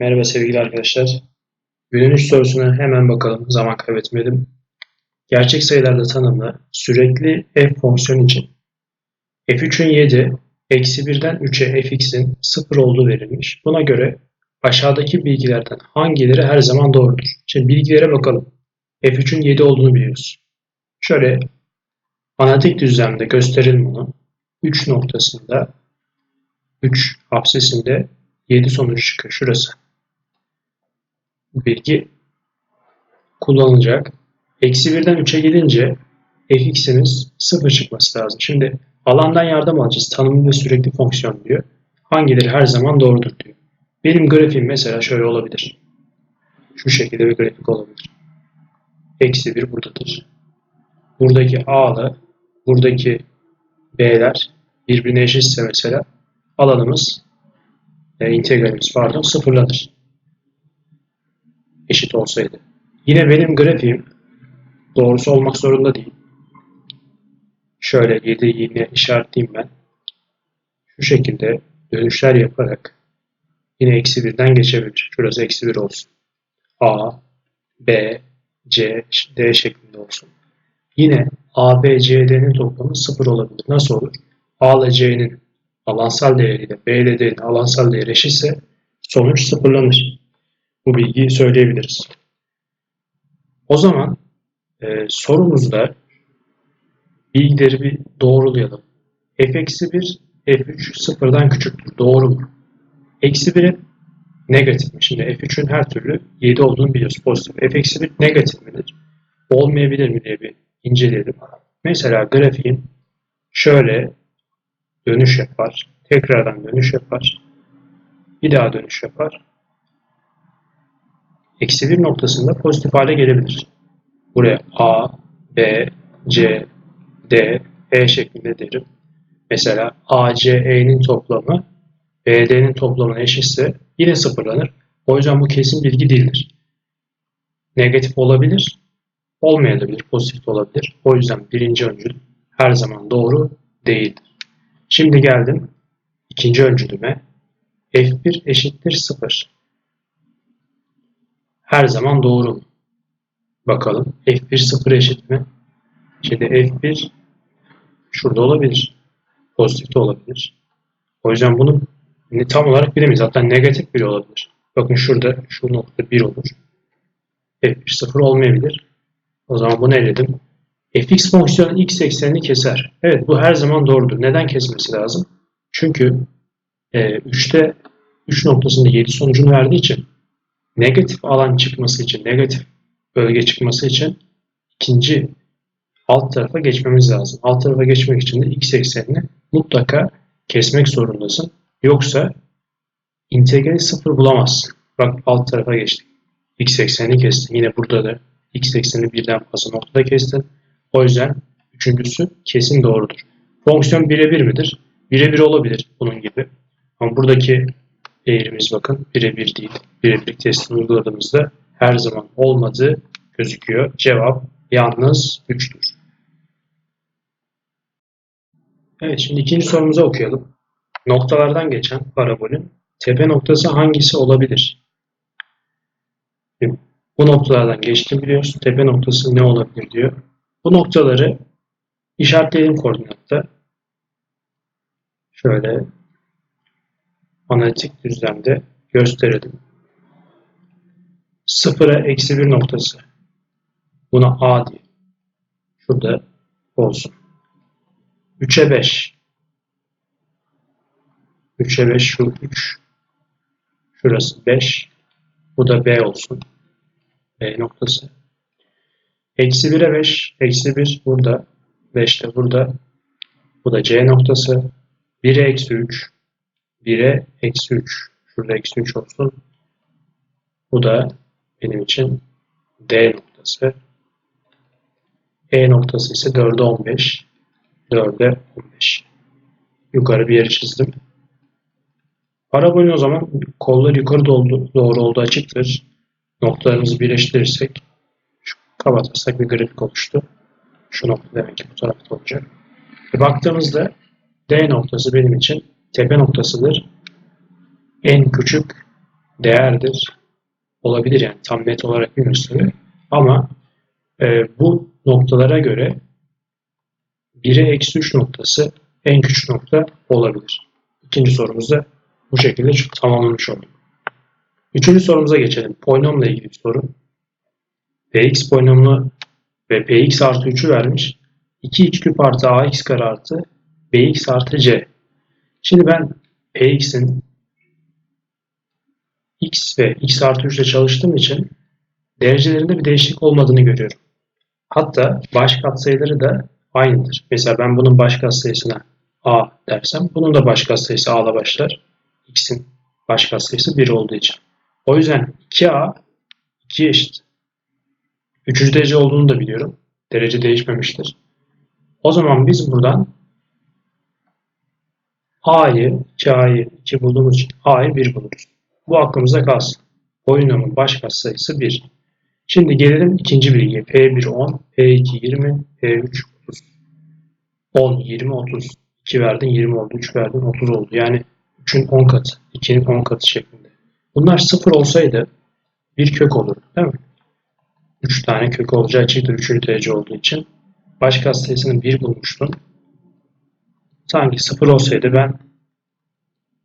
Merhaba sevgili arkadaşlar. Günün 3 sorusuna hemen bakalım. Zaman kaybetmedim. Gerçek sayılarda tanımlı sürekli f fonksiyonu için f3'ün 7, eksi 1'den 3'e fx'in 0 olduğu verilmiş. Buna göre aşağıdaki bilgilerden hangileri her zaman doğrudur? Şimdi bilgilere bakalım. f3'ün 7 olduğunu biliyoruz. Şöyle analitik düzlemde gösterelim bunu. 3 noktasında 3 hapsesinde 7 sonucu çıkıyor. Şurası. Bilgi kullanılacak. Eksi 1'den 3'e gidince fx'imiz 0 çıkması lazım. Şimdi alandan yardım alacağız. Tanımlı sürekli fonksiyon diyor. Hangileri her zaman doğrudur diyor. Benim grafiğim mesela şöyle olabilir. Şu şekilde bir grafik olabilir. Eksi 1 buradadır. Buradaki A'lı, buradaki B'ler birbirine eşitse mesela alanımız, e, integralimiz pardon sıfırlanır. Eşit olsaydı. Yine benim grafiğim doğrusu olmak zorunda değil. Şöyle 7 yine işaretleyeyim ben. Şu şekilde dönüşler yaparak yine eksi birden geçebilir. Şurası eksi bir olsun. A, B, C, D şeklinde olsun. Yine A, B, C, D'nin toplamı sıfır olabilir. Nasıl olur? A ile C'nin alansal değeriyle B ile D'nin alansal değeri eşitse sonuç sıfırlanır. Bu bilgiyi söyleyebiliriz. O zaman e, sorumuzda bilgileri bir doğrulayalım. f eksi 1, f3 sıfırdan küçüktür. Doğru mu? Eksi 1 hep negatif mi? Şimdi f3'ün her türlü 7 olduğunu biliyoruz. Pozitif. f eksi 1 negatif midir? Olmayabilir mi diye bir inceleyelim. Mesela grafiğim şöyle dönüş yapar. Tekrardan dönüş yapar. Bir daha dönüş yapar. Eksi 1 noktasında pozitif hale gelebilir. Buraya A, B, C, D, E şeklinde derim. Mesela A, C, E'nin toplamı B, D'nin toplamına eşitse yine sıfırlanır. O yüzden bu kesin bilgi değildir. Negatif olabilir, olmayabilir, pozitif olabilir. O yüzden birinci öncül her zaman doğru değildir. Şimdi geldim ikinci öncülüme. F1 eşittir 0. Her zaman doğru mu? Bakalım. F1 0 eşit mi? Şimdi F1 şurada olabilir. Pozitif de olabilir. O yüzden bunu tam olarak bilemeyiz. Hatta negatif biri olabilir. Bakın şurada şu nokta 1 olur. F1 0 olmayabilir. O zaman bunu eledim. fx fonksiyonu x eksenini keser. Evet bu her zaman doğrudur. Neden kesmesi lazım? Çünkü e, 3'te 3 noktasında 7 sonucunu verdiği için negatif alan çıkması için, negatif bölge çıkması için ikinci alt tarafa geçmemiz lazım. Alt tarafa geçmek için de x eksenini mutlaka kesmek zorundasın. Yoksa integrali sıfır bulamazsın. Bak alt tarafa geçtik. x eksenini kestin. Yine burada da x eksenini birden fazla noktada kestin. O yüzden üçüncüsü kesin doğrudur. Fonksiyon birebir midir? Birebir olabilir bunun gibi. Ama buradaki eğrimiz bakın birebir değil. Birebir testini uyguladığımızda her zaman olmadığı gözüküyor. Cevap yalnız 3'tür. Evet şimdi ikinci sorumuzu okuyalım. Noktalardan geçen parabolün tepe noktası hangisi olabilir? Bu noktalardan geçti biliyorsun. Tepe noktası ne olabilir diyor. Bu noktaları işaretleyelim koordinatta. Şöyle analitik düzlemde gösterelim. 0'a eksi 1 noktası. Buna A diye. Şurada olsun. 3'e 5. 3'e 5 şu 3. Şurası 5. Bu da B olsun. B noktası. Eksi 1'e 5. Eksi 1 burada. 5 de burada. Bu da C noktası. 1'e eksi 3. 1'e eksi 3. Şurada eksi 3 olsun. Bu da benim için D noktası. E noktası ise 4'e 15. 4'e 15. Yukarı bir yer çizdim. Parabolün o zaman kollar yukarı doğru, olduğu açıktır. Noktalarımızı birleştirirsek şu kapatırsak bir grafik oluştu. Şu nokta demek ki bu tarafta olacak. E baktığımızda D noktası benim için tepe noktasıdır. En küçük değerdir. Olabilir yani tam net olarak bilmiyoruz tabii. Ama e, bu noktalara göre 1'e eksi 3 noktası en küçük nokta olabilir. İkinci sorumuzda bu şekilde tamamlamış olduk. Üçüncü sorumuza geçelim. Polinomla ilgili bir soru. Px polinomunu ve Px artı 3'ü vermiş. 2x küp artı ax kare artı bx artı c. Şimdi ben Px'in x ve x artı 3 ile çalıştığım için derecelerinde bir değişiklik olmadığını görüyorum. Hatta baş katsayıları da aynıdır. Mesela ben bunun baş katsayısına a dersem bunun da baş katsayısı a ile başlar. x'in baş katsayısı 1 olduğu için. O yüzden 2a 2 eşit. Üçüncü derece olduğunu da biliyorum. Derece değişmemiştir. O zaman biz buradan a'yı, 2a'yı 2 bulduğumuz için a'yı 1 buluruz. Bu aklımızda kalsın. Polinomun baş katsayısı 1. Şimdi gelelim ikinci bilgiye. P1 10, P2 20, P3 30. 10, 20, 30. 2 verdin 20 oldu, 3 verdin 30 oldu. Yani 3'ün 10 katı, 2'nin 10 katı şeklinde. Bunlar 0 olsaydı bir kök olur, değil mi? 3 tane kök olacağı çıktı 3. derece olduğu için. Baş katsayısını 1 bulmuştum. Sanki 0 olsaydı ben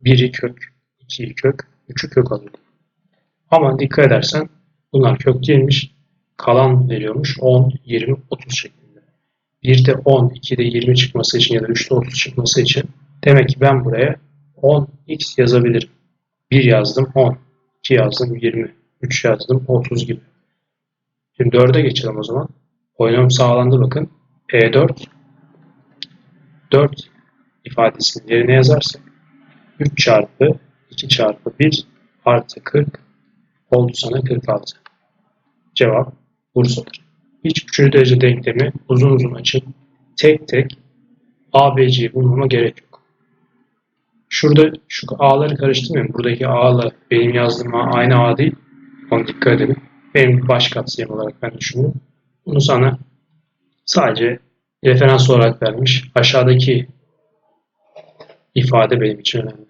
1'i kök, 2'yi kök, 3'ü kök alıyordum. Ama dikkat edersen bunlar kök değilmiş. Kalan veriyormuş 10, 20, 30 şeklinde. 1'de 10, 2'de 20 çıkması için ya da 3'te 30 çıkması için demek ki ben buraya 10x yazabilirim. 1 yazdım 10, 2 yazdım 20, 3 yazdım 30 gibi. Şimdi 4'e geçelim o zaman. Polinom sağlandı bakın. P4 4 ifadesinin yerine yazarsak 3 çarpı 2 çarpı 1 artı 40 oldu sana 46. Cevap Bursa'dır. Hiç üçüncü derece denklemi uzun uzun açıp tek tek ABC'yi bulmama gerek yok. Şurada şu A'ları karıştırmayın. Buradaki A'la benim yazdığım A aynı A değil. Ona dikkat edelim. Benim baş katsayım olarak ben düşündüm. Bunu sana sadece referans olarak vermiş. Aşağıdaki ifade benim için önemli.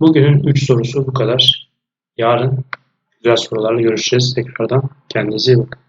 Bugünün 3 sorusu bu kadar. Yarın güzel sorularla görüşeceğiz tekrardan. Kendinize iyi bakın.